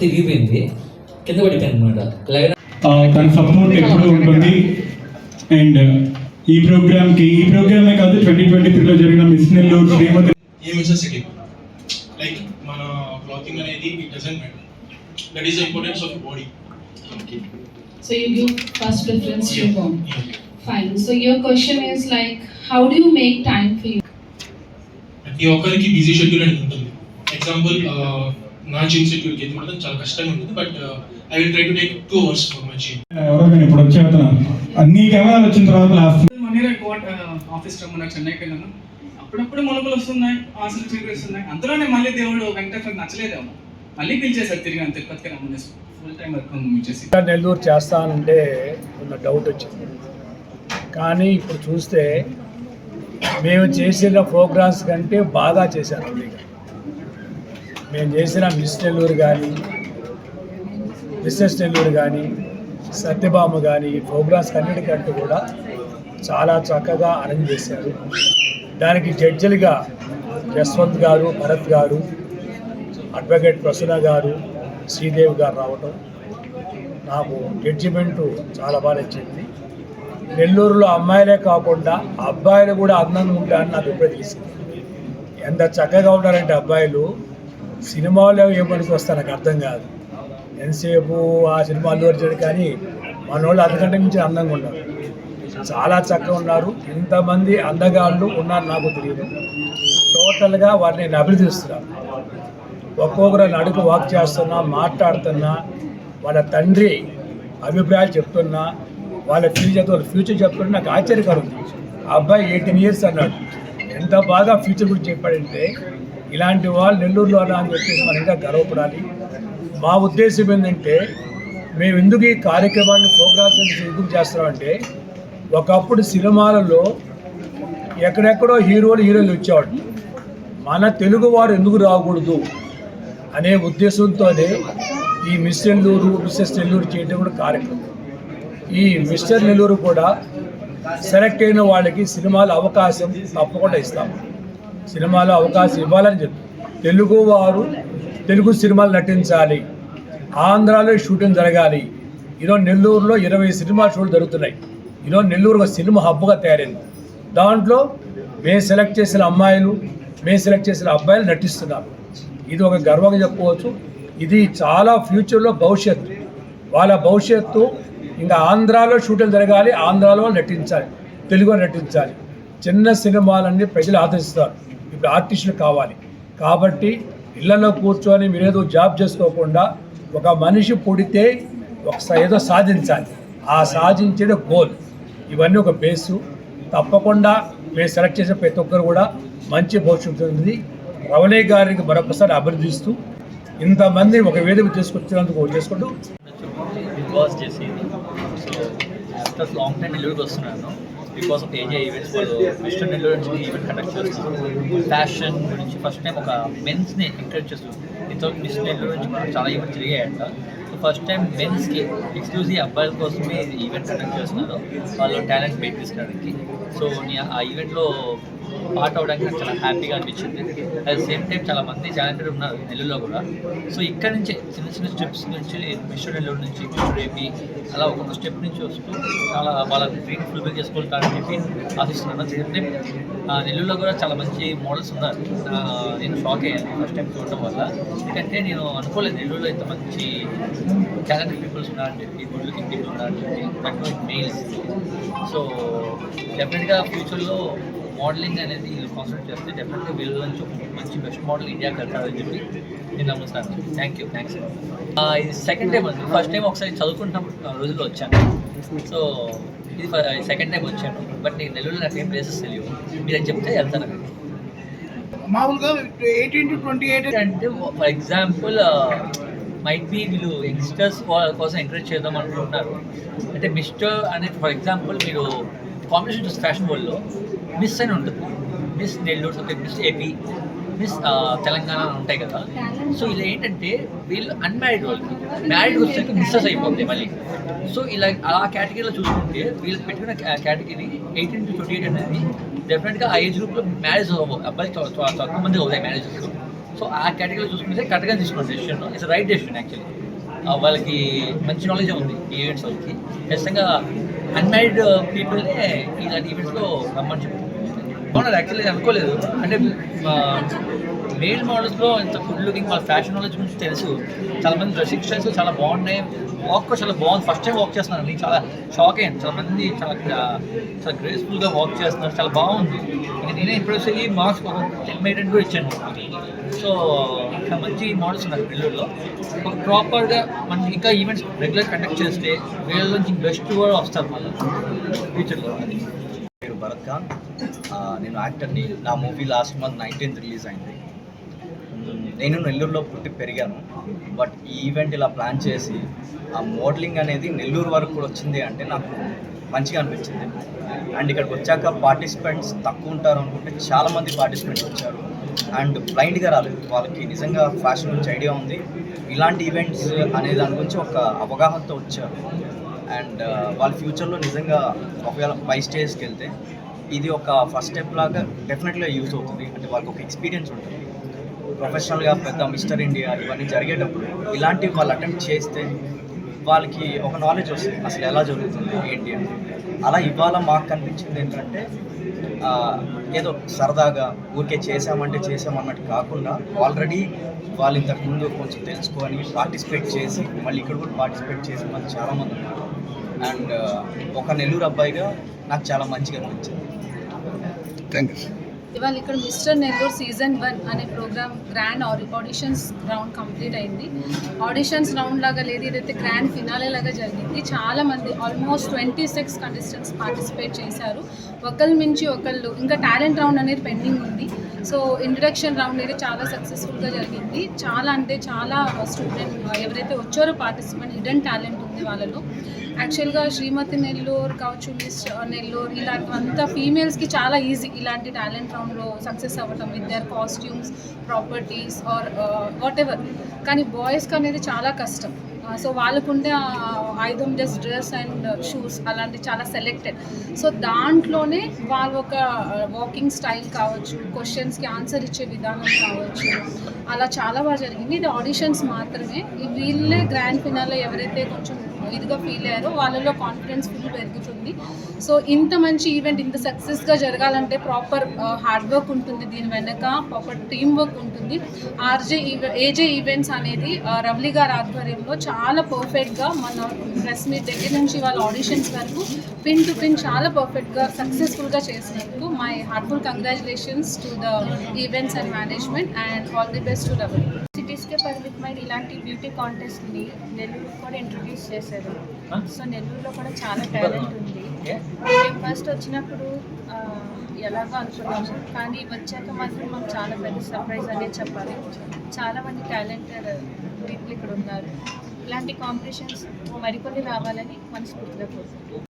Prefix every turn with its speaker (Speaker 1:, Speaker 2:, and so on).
Speaker 1: తిరిగిపోయింది కింద పడిపోయింది అనమాట లైన్
Speaker 2: ఆ, తన సపోర్ట్ ఎప్పుడూ ఉంటుంది అండ్ ఈ ప్రోగ్రామ్ కి ఈ ప్రోగ్రామే కాదు ట్వంటీ ట్వంటీ త్రీలో జరిగిన మిస్ నెల్లూరు శ్రీమతి
Speaker 3: ఏం ఇస్ సిటీ లైక్ మన క్లాతింగ్ అనేది it doesn't matter that is the importance of body
Speaker 4: So you give first preference to home. Fine. So your question is like, how do you make time for you?
Speaker 3: ప్రతి ఒక్కరికి busy schedule అనేది ఉంటుంది example నా gym షెడ్యూల్కి అయితే మాత్రం చాలా కష్టంగా ఉంటుంది. But I will try to take two hours for my gym
Speaker 2: ఎవరో కానీ ఇప్పుడు అన్ని కెమెరాలు వచ్చిన తర్వాత లాస్ట్
Speaker 5: మనీ కోట్ ఆఫీస్ చెన్నైకి వెళ్ళాను అప్పుడప్పుడు మొలకలు వస్తున్నాయి ఆశలు చూపిస్తున్నాయి అందులోనే మళ్ళీ దేవుడు వెంకటేశ్వర నచ్చలేదేమో. మళ్ళీ పిలిచేశారు తిరిగి అంత తిరుపతికి రమ్మని ఫుల్ టైం వర్క్ చేసి
Speaker 6: ఇంకా నెల్లూరు చేస్తానంటే ఉన్న డౌట్ వచ్చింది. కానీ ఇప్పుడు చూస్తే మేము చేసిన ప్రోగ్రామ్స్ కంటే బాగా చేశారు మేము చేసిన మిస్ నెల్లూరు కానీ మిస్సెస్ నెల్లూరు కానీ సత్యభామ కానీ ఈ ప్రోగ్రామ్స్ అన్నిటికంటూ కూడా చాలా చక్కగా అరేంజ్ చేశారు. దానికి జడ్జిలుగా యశ్వంత్ గారు భరత్ గారు అడ్వకేట్ ప్రసన్న గారు శ్రీదేవి గారు రావటం నాకు జడ్జిమెంటు చాలా బాగా నచ్చింది. నెల్లూరులో అమ్మాయిలే కాకుండా అబ్బాయిలు కూడా అందంగా ఉంటారని నాకు ఇప్పుడే తెలిసింది. ఎంత చక్కగా ఉంటారంటే అబ్బాయిలు. సినిమాలో ఏమనికి వస్తారు నాకు అర్థం కాదు. ఎంతసేపు ఆ సినిమా అల్లు అర్జున్ కానీ మన వాళ్ళు అంతకంటే మించి అందంగా ఉన్నారు. చాలా చక్కగా ఉన్నారు. ఇంతమంది అందగాళ్ళు ఉన్నారు నాకు తెలియదు. టోటల్గా వారిని నేను అభినందిస్తున్నాను. ఒక్కొక్కరు నడుకు వాక్ చేస్తున్నా మాట్లాడుతున్నా వాళ్ళ తండ్రి అభిప్రాయాలు చెప్తున్నా వాళ్ళ ఫ్యూచర్ వాళ్ళ ఫ్యూచర్ చెప్తున్నా నాకు ఆశ్చర్యకరం. ఆ అబ్బాయి ఎయిటీన్ ఇయర్స్ అన్నాడు. ఎంత బాగా ఫ్యూచర్ గురించి చెప్పాడంటే ఇలాంటి వాళ్ళు నెల్లూరులో అని చెప్పేసి మనం ఇంకా గర్వపడాలి. మా ఉద్దేశం ఏంటంటే మేము ఎందుకు ఈ కార్యక్రమాన్ని ప్రోగ్రామ్స్ ఎందుకు చేస్తున్నామంటే ఒకప్పుడు సినిమాలలో ఎక్కడెక్కడో హీరోలు హీరోలు వచ్చేవాడు మన తెలుగు వారు ఎందుకు రాకూడదు అనే ఉద్దేశంతోనే ఈ మిస్ నెల్లూరు మిస్సెస్ నెల్లూరు చేయడం కూడా కార్యక్రమం. ఈ మిస్టర్ నెల్లూరు కూడా సెలెక్ట్ అయిన వాళ్ళకి సినిమాల అవకాశం తప్పకుండా ఇస్తాము సినిమాలో అవకాశం ఇవ్వాలని చెప్పి. తెలుగు వారు తెలుగు సినిమాలు నటించాలి. ఆంధ్రాలో షూటింగ్ జరగాలి. ఈరోజు నెల్లూరులో ఇరవై సినిమా షూట్లు జరుగుతున్నాయి. ఈరోజు నెల్లూరు ఒక సినిమా హబ్గా తయారైంది. దాంట్లో మేము సెలెక్ట్ చేసిన అమ్మాయిలు మేము సెలెక్ట్ చేసిన అబ్బాయిలు నటిస్తున్నారు. ఇది ఒక గర్వంగా చెప్పుకోవచ్చు. ఇది చాలా ఫ్యూచర్లో భవిష్యత్తు వాళ్ళ భవిష్యత్తు ఇంకా ఆంధ్రాలో షూటింగ్ జరగాలి ఆంధ్రాలో నటించాలి తెలుగులో నటించాలి. చిన్న సినిమాలన్నీ ప్రజలు ఆదరిస్తారు. ఇప్పుడు ఆర్టిస్టులు కావాలి. కాబట్టి ఇళ్ళలో కూర్చొని మీరేదో జాబ్ చేసుకోకుండా ఒక మనిషి పుడితే ఒక ఏదో సాధించాలి. ఆ సాధించేది గోల్. ఇవన్నీ ఒక బేసు. తప్పకుండా మేము సెలెక్ట్ చేసిన ప్రతి ఒక్కరు కూడా మంచి భవిష్యత్తు ఉంది రవణే గారికి మరొకసారి అభినందిస్తూ ఇంతమంది ఒక వేదిక తీసుకొచ్చినందుకు చేసుకుంటూ
Speaker 7: బిగ్ బాస్ చేసి సో లాంగ్ టైం వస్తున్నాను. బికాస్ ఆఫ్ ఏజే ఈవెంట్స్ వాళ్ళు మిస్టర్ నెల్లూరు నుంచి ఈవెంట్ కండక్ట్ చేస్తున్నారు. ఫ్యాషన్ గురించి ఫస్ట్ టైం ఒక మెన్స్ని ఎంకరేజ్ చేస్తున్నాను ఇంతవరకు మిస్ నెల్లూరు నుంచి మనకు చాలా ఈవెంట్స్ జరిగాయంట. సో ఫస్ట్ టైం మెన్స్కి ఎక్స్క్లూజివ్ అబ్బాయిల కోసమే ఈవెంట్ కండక్ట్ చేస్తున్నారు. వాళ్ళు టాలెంట్ బయట తీసుకోవడానికి సో నేను ఆ ఈవెంట్లో పార్ట్ అవడానికి నాకు చాలా హ్యాపీగా అనిపించింది. అట్ సేమ్ టైం చాలా మంది టాలెంటెడ్ ఉన్నారు నెల్లూరులో కూడా. సో ఇక్కడ నుంచి చిన్న చిన్న స్టెప్స్ నుంచి మిషన్ నెల్లూరు నుంచి మిస్టర్ ఏపీ అలా ఒక్కొక్క స్టెప్ నుంచి వస్తూ చాలా వాళ్ళ డ్రీమ్ ఫుల్ఫిల్ చేసుకుంటారని చెప్పి ఆశిస్తున్నాను. అట్ సేమ్ టైం నెల్లూరులో కూడా చాలా మంచి మోడల్స్ ఉన్నారు. నేను షాక్ అయ్యాను ఫస్ట్ టైం చూడటం వల్ల. ఎందుకంటే నేను అనుకోలేదు నెల్లూరులో ఇంత మంచి టాలెంటెడ్ పీపుల్స్ ఉన్నారని చెప్పి గుడ్ లుకింగ్ పీపుల్ ఉన్నారని చెప్పి మెయిల్స్ సో డెఫినెట్గా ఫ్యూచర్లో మోడలింగ్ అనేది వీళ్ళు కాన్సన్ట్రేట్ చేస్తే డెఫినెట్గా వీళ్ళ నుంచి మంచి బెస్ట్ మోడల్ ఇండియాకి వెళ్తారని చెప్పి నేను నమ్ముతాను. థ్యాంక్ యూ థ్యాంక్స్ ఇది సెకండ్ టైం అండి. ఫస్ట్ టైం ఒకసారి చదువుకుంటాం రోజుల్లో వచ్చాను. సో ఇది సెకండ్ టైం వచ్చాను. బట్ నేను నెల్లూరులో నాకు ఏం ప్లేసెస్ తెలియవు. మీరు చెప్తే వెళ్తాను
Speaker 8: మామూలుగా ఎయిటీన్ టు ట్వంటీ ఎయిట్
Speaker 7: అంటే ఫర్ ఎగ్జాంపుల్ మైట్ బి వీళ్ళు యంగ్స్టర్స్ కోసం ఎంకరేజ్ చేద్దాం అనుకుంటున్నారు. అంటే మిస్టర్ అనే ఫర్ ఎగ్జాంపుల్ మీరు కాంపిటీషన్ చూస్తే ఫ్యాషన్ వరల్డ్లో మిస్ అని ఉంటుంది. Miss Nellore miss AP miss Telangana ఉంటాయి కదా. సో ఇలా ఏంటంటే వీళ్ళు అన్మ్యారీడ్ వాళ్ళకి మ్యారీడ్ వచ్చేసరికి మిస్సెస్ అయిపోతుంది మళ్ళీ. సో ఇలా ఆ కేటగిరీలో చూసుకుంటే వీళ్ళు పెట్టిన category eighteen to twenty eight అనేది డెఫినెట్గా ఆ ఏజ్ గ్రూప్లో మ్యారేజ్ అవ్వవు అబ్బాయి చాలా తక్కువ మంది అవుతాయి మ్యారేజెస్ సో ఆ కేటగిరీలో చూసుకుంటే కరెక్ట్గా తీసుకున్న decision it's right decision actually వాళ్ళకి మంచి నాలెడ్జ్ ఉంది ఈవెంట్స్ వాళ్ళకి. ఖచ్చితంగా అన్మ్యారీడ్ పీపుల్నే ఇలాంటి ఈవెంట్స్లో రమ్మని చెప్పి. బాగున్నారు? యాక్చువల్లీ అనుకోలేదు. అంటే మేల్ మోడల్స్లో ఇంత గుడ్ లుకింగ్ వాళ్ళ ఫ్యాషన్ నాలెడ్జ్ గురించి తెలుసు. చాలా మంది డ్రెస్సింగ్ స్టైల్స్ చాలా బాగున్నాయి. వాక్ కూడా చాలా బాగుంది. ఫస్ట్ టైం వాక్ చేస్తున్నాను. నేను చాలా షాక్ అయ్యాను. చాలా మంది చాలా చాలా గ్రేస్ఫుల్గా వాక్ చేస్తున్నారు. చాలా బాగుంది. నేనే ఇప్పుడు వచ్చి మార్క్స్ ఒక టెన్ మైడెంట్ కూడా ఇచ్చాను. సో మంచి మోడల్స్ ఉన్నారు నెల్లూరులో ఒక ప్రాపర్గా మనం ఇంకా ఈవెంట్స్ రెగ్యులర్ కండక్ట్ చేస్తే వీళ్ళ నుంచి బెస్ట్ కూడా వస్తారు మళ్ళీ. ఫ్యూచర్లో అది
Speaker 9: పేరు భరత్ ఖాన్. నేను యాక్టర్ని నా movie last month nineteenth release అయింది. నేను నెల్లూరులో పుట్టి పెరిగాను. బట్ ఈ ఈవెంట్ ఇలా ప్లాన్ చేసి ఆ మోడలింగ్ అనేది నెల్లూరు వరకు కూడా వచ్చింది అంటే నాకు మంచిగా అనిపించింది. అండ్ ఇక్కడికి వచ్చాక పార్టిసిపెంట్స్ తక్కువ ఉంటారు అనుకుంటే చాలామంది పార్టిసిపెంట్స్ వచ్చారు. అండ్ బ్లైండ్గా రాలేదు. వాళ్ళకి నిజంగా ఫ్యాషన్ గురించి ఐడియా ఉంది. ఇలాంటి ఈవెంట్స్ అనే దాని గురించి ఒక అవగాహనతో వచ్చారు. అండ్ వాళ్ళ ఫ్యూచర్లో నిజంగా ఒకవేళ పై స్టేజ్కి వెళ్తే ఇది ఒక ఫస్ట్ స్టెప్ లాగా డెఫినెట్గా యూజ్ అవుతుంది. అంటే వాళ్ళకి ఒక ఎక్స్పీరియన్స్ ఉంటుంది. ప్రొఫెషనల్గా పెద్ద మిస్టర్ ఇండియా ఇవన్నీ జరిగేటప్పుడు ఇలాంటివి వాళ్ళు అటెంప్ట్ చేస్తే వాళ్ళకి ఒక నాలెడ్జ్ వస్తుంది. అసలు ఎలా జరుగుతుంది ఏంటి అని. అలా ఇవాళ మాకు కనిపించింది ఏంటంటే ఏదో సరదాగా ఊరికే చేసామంటే చేసామన్నట్టు కాకుండా ఆల్రెడీ వాళ్ళు ఇంతకుముందు కొంచెం తెలుసుకొని పార్టిసిపేట్ చేసి మళ్ళీ ఇక్కడ కూడా పార్టిసిపేట్ చేసి వాళ్ళు చాలామంది ఉన్నారు. అండ్ ఒక నెల్లూరు అబ్బాయిగా నాకు చాలా మంచిగా అనిపించింది.
Speaker 4: ఇవాళ ఇక్కడ మిస్టర్ నెల్లూరు సీజన్ వన్ అనే program grand auditions round complete అయింది. ఆడిషన్స్ రౌండ్ లాగా లేదు ఇదైతే గ్రాండ్ ఫినాలే లాగా జరిగింది చాలా మంది almost twenty six contestants participate చేశారు. ఒకళ్ళ మించి ఒకళ్ళు ఇంకా టాలెంట్ రౌండ్ అనేది పెండింగ్ ఉంది. సో ఇంట్రడక్షన్ రౌండ్ అనేది చాలా సక్సెస్ఫుల్గా జరిగింది. చాలా అంటే చాలా స్టూడెంట్ ఎవరైతే వచ్చారో పార్టిసిపెంట్ హిడెన్ టాలెంట్ ఉంది వాళ్ళలో. యాక్చువల్గా శ్రీమతి నెల్లూరు కావచ్చు మిస్ నెల్లూరు ఇలాంటివంతా ఫీమేల్స్కి చాలా ఈజీ ఇలాంటి టాలెంట్ రౌండ్లో సక్సెస్ అవ్వటం with their costumes properties or whatever కానీ బాయ్స్కి అనేది చాలా కష్టం. సో వాళ్ళకుండే ఆ జస్ట్ డ్రెస్ అండ్ షూస్ అలాంటి చాలా సెలెక్టెడ్. సో దాంట్లోనే వాళ్ళు ఒక వాకింగ్ స్టైల్ కావచ్చు క్వశ్చన్స్కి ఆన్సర్ ఇచ్చే విధానం కావచ్చు అలా చాలా బాగా జరిగింది. ఇది ఆడిషన్స్ మాత్రమే. వీళ్ళే గ్రాండ్ ఫినాల్లో ఎవరైతే కొంచెం ఇదిగా ఫీల్ అయ్యారో వాళ్ళలో కాన్ఫిడెన్స్ ఫుల్ పెరుగుతుంది. సో ఇంత మంచి ఈవెంట్ ఇంత సక్సెస్గా జరగాలంటే ప్రాపర్ హార్డ్ వర్క్ ఉంటుంది. దీని వెనక ప్రాపర్ టీమ్ వర్క్ ఉంటుంది. ఆర్జే ఏజే ఈవెంట్స్ అనేది రవ్లీ రవ్లి గారి ఆధ్వర్యంలో చాలా పర్ఫెక్ట్గా మన ప్రెస్ మీట్ దగ్గర నుంచి వాళ్ళ ఆడిషన్స్ వరకు పిన్ టు పిన్ చాలా పర్ఫెక్ట్గా సక్సెస్ఫుల్గా చేసినందుకు my heartful congratulations to the events and management and all the best to Ravali
Speaker 10: సిటీస్కే పరిమితమైన ఇలాంటి బ్యూటీ కాంటెస్ట్ని నెల్లూరు కూడా ఇంట్రొడ్యూస్ చేశారు. సో నెల్లూరులో కూడా చాలా టాలెంట్ ఉంది. మేము ఫస్ట్ వచ్చినప్పుడు ఎలాగో అనుకున్నాము కానీ వచ్చాక మాత్రం మాకు చాలా పెద్ద సర్ప్రైజ్ అనేది చెప్పాలి. చాలా మంది టాలెంటెడ్ పీపుల్ ఇక్కడ ఉన్నారు. ఇలాంటి కాంపిటీషన్స్ మరికొన్ని రావాలని మనస్ఫూర్తిగా కోరుకుంటున్నాను